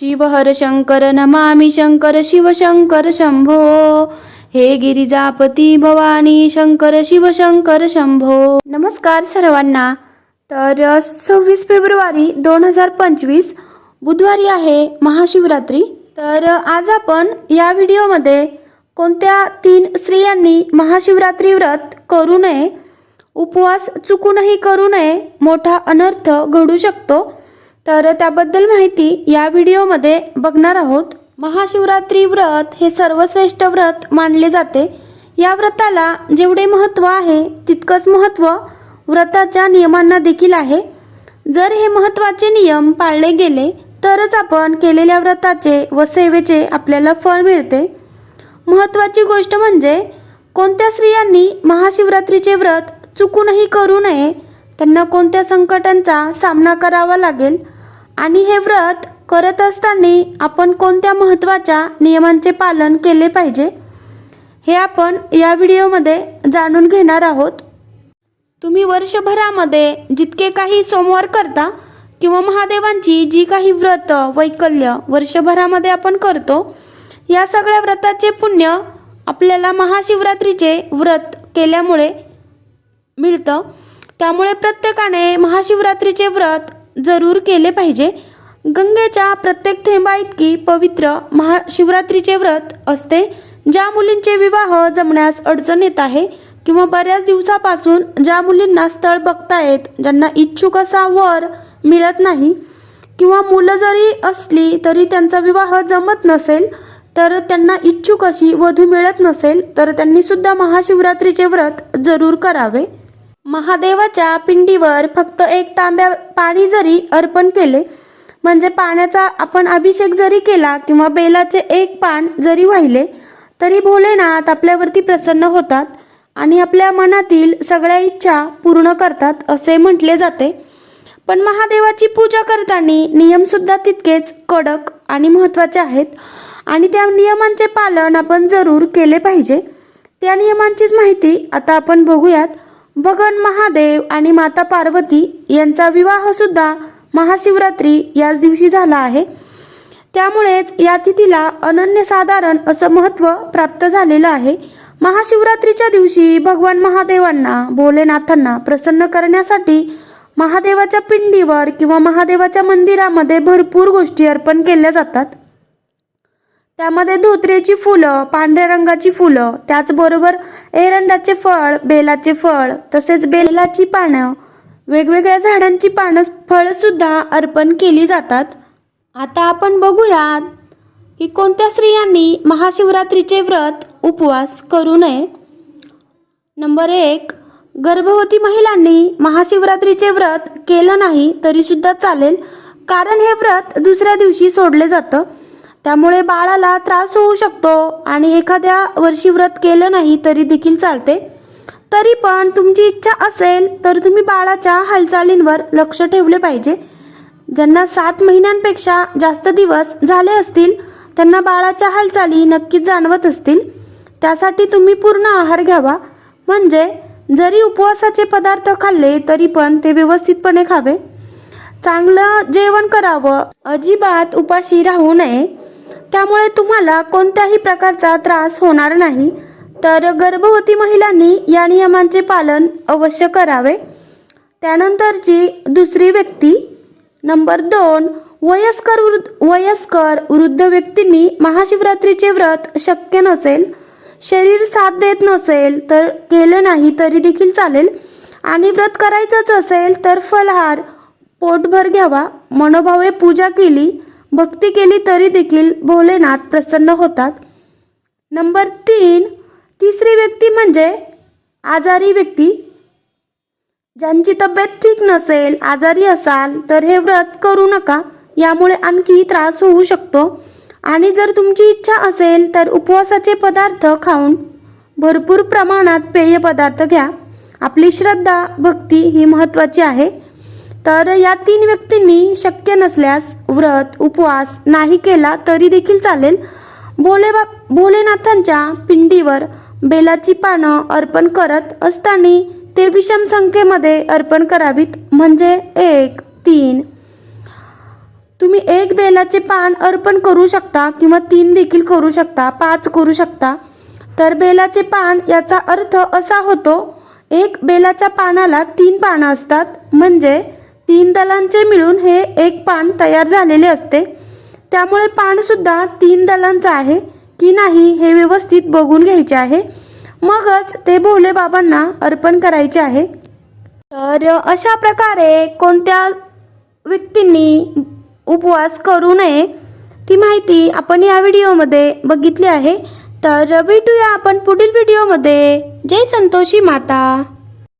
शिव हर शंकर नमामि शंकर शिव शंकर शंभो. हे गिरिजापती भवानी शंकर शिव शंकर शंभो. नमस्कार सर्वांना. तर सव्वीस फेब्रुवारी दोन हजार पंचवीस बुधवारी आहे महाशिवरात्री. तर आज आपण या व्हिडिओमध्ये कोणत्या तीन स्त्रियांनी महाशिवरात्री व्रत करू नये उपवास चुकूनही करू नये मोठा अनर्थ घडू शकतो तर त्याबद्दल माहिती या व्हिडिओमध्ये बघणार आहोत. महाशिवरात्री व्रत हे सर्वश्रेष्ठ व्रत मानले जाते. या व्रताला जेवढे महत्त्व आहे तितकंच महत्त्व व्रताच्या नियमांना देखील आहे. जर हे महत्त्वाचे नियम पाळले गेले तरच आपण केलेल्या व्रताचे व सेवेचे आपल्याला फळ मिळते. महत्त्वाची गोष्ट म्हणजे कोणत्या स्त्रियांनी महाशिवरात्रीचे व्रत चुकूनही करू नये त्यांना कोणत्या संकटांचा सामना करावा लागेल आणि हे व्रत करत असताना आपण कोणत्या महत्त्वाच्या नियमांचे पालन केले पाहिजे हे आपण या व्हिडिओमध्ये जाणून घेणार आहोत. तुम्ही वर्षभरामध्ये जितके काही सोमवार करता किंवा महादेवांची जी काही व्रत वैकल्य वर्षभरामध्ये आपण करतो या सगळ्या व्रताचे पुण्य आपल्याला महाशिवरात्रीचे व्रत केल्यामुळे मिळतं. त्यामुळे प्रत्येकाने महाशिवरात्रीचे व्रत जरूर केले पाहिजे. गंगेच्या प्रत्येक थेंबा इतकी पवित्र महाशिवरात्रीचे व्रत असते ज्या मुलींचे विवाह जमण्यास अडचण येत आहे किंवा बऱ्याच दिवसापासून ज्या मुलींना स्थळ बघतायत ज्यांना इच्छुक असा वर मिळत नाही किंवा मुलं जरी असली तरी त्यांचा विवाह जमत नसेल तर त्यांना इच्छुक अशी वधू मिळत नसेल तर त्यांनी सुद्धा महाशिवरात्रीचे व्रत जरूर करावे. महादेवाच्या पिंडीवर फक्त एक तांब्या पाणी जरी अर्पण केले म्हणजे पाण्याचा आपण अभिषेक जरी केला किंवा बेलाचे एक पान जरी वाहिले तरी भोलेनाथ आपल्यावरती प्रसन्न होतात आणि आपल्या मनातील सगळ्या इच्छा पूर्ण करतात असे म्हटले जाते. पण महादेवाची पूजा करताना नियमसुद्धा तितकेच कडक आणि महत्त्वाचे आहेत आणि त्या नियमांचे पालन आपण जरूर केले पाहिजे. त्या नियमांचीच माहिती आता आपण बघूयात. भगवान महादेव आणि माता पार्वती यांचा विवाह सुद्धा महाशिवरात्री याच दिवशी झाला आहे. त्यामुळेच या तिथीला अनन्यसाधारण असं महत्त्व प्राप्त झालेलं आहे. महाशिवरात्रीच्या दिवशी भगवान महादेवांना भोलेनाथांना प्रसन्न करण्यासाठी महादेवाच्या पिंडीवर किंवा महादेवाच्या मंदिरामध्ये भरपूर गोष्टी अर्पण केल्या जातात. त्यामध्ये धोत्रेची फुलं पांढऱ्या रंगाची फुलं त्याचबरोबर एरंडाचे फळ बेलाचे फळ तसेच बेलाची पानं वेगवेगळ्या झाडांची पानं फळंसुद्धा अर्पण केली जातात. आता आपण बघूयात की कोणत्या स्त्रियांनी महाशिवरात्रीचे व्रत उपवास करू नये. नंबर एक गर्भवती महिलांनी महाशिवरात्रीचे व्रत केलं नाही तरी सुद्धा चालेल कारण हे व्रत दुसऱ्या दिवशी सोडले जातं. त्यामुळे बाळाला त्रास होऊ शकतो आणि एखाद्या वर्षी व्रत केलं नाही तरी देखील चालते. तरी पण तुमची इच्छा असेल तर तुम्ही बाळाच्या हालचालींवर लक्ष ठेवले पाहिजे. ज्यांना सात महिन्यांपेक्षा जास्त दिवस झाले असतील त्यांना बाळाच्या हालचाली नक्कीच जाणवत असतील. त्यासाठी तुम्ही पूर्ण आहार घ्यावा. म्हणजे जरी उपवासाचे पदार्थ खाल्ले तरी पण ते व्यवस्थितपणे खावे. चांगलं जेवण करावं. अजिबात उपाशी राहू नये. त्यामुळे तुम्हाला कोणत्याही प्रकारचा त्रास होणार नाही. तर गर्भवती महिलांनी या नियमांचे पालन अवश्य करावे. त्यानंतरची दुसरी व्यक्ती नंबर दोन वयस्कर वृद्ध वयस्कर वृद्ध व्यक्तींनी महाशिवरात्रीचे व्रत शक्य नसेल शरीर साथ देत नसेल तर केलं नाही तरी देखील चालेल. आणि व्रत करायचंच असेल तर फलहार पोटभर घ्यावा मनोभावे पूजा केली भक्ती केली तरी देखील भोलेनाथ प्रसन्न होतात. नंबर तीन तिसरी व्यक्ती म्हणजे आजारी व्यक्ती. ज्यांची तब्येत ठीक नसेल आजारी असाल तर हे व्रत करू नका. यामुळे आणखी त्रास होऊ शकतो. आणि जर तुमची इच्छा असेल तर उपवासाचे पदार्थ खाऊन भरपूर प्रमाणात पेय पदार्थ घ्या. आपली श्रद्धा भक्ती ही महत्त्वाची आहे. तर या तीन व्यक्तींनी शक्य नसल्यास व्रत उपवास नाही केला तरी देखील चालेल. भोले बा भोलेनाथांच्या पिंडीवर बेलाची पानं अर्पण करत असताना ते विषम संख्येमध्ये अर्पण करावीत. म्हणजे एक तीन. तुम्ही एक बेलाचे पान अर्पण करू शकता किंवा तीन देखील करू शकता पाच करू शकता. तर बेलाचे पान याचा अर्थ असा होतो एक बेलाच्या पानाला तीन पानं असतात. म्हणजे तीन दलांचे मिळून हे एक पान तयार झालेले असते. त्यामुळे पानसुद्धा तीन दलांचं आहे की नाही हे व्यवस्थित बघून घ्यायचे आहे. मगच ते भोले बाबांना अर्पण करायचे आहे. तर अशा प्रकारे कोणत्या व्यक्तींनी उपवास करू नये ती माहिती आपण या व्हिडिओमध्ये बघितली आहे. तर भेटूया आपण पुढील व्हिडिओमध्ये. जय संतोषी माता.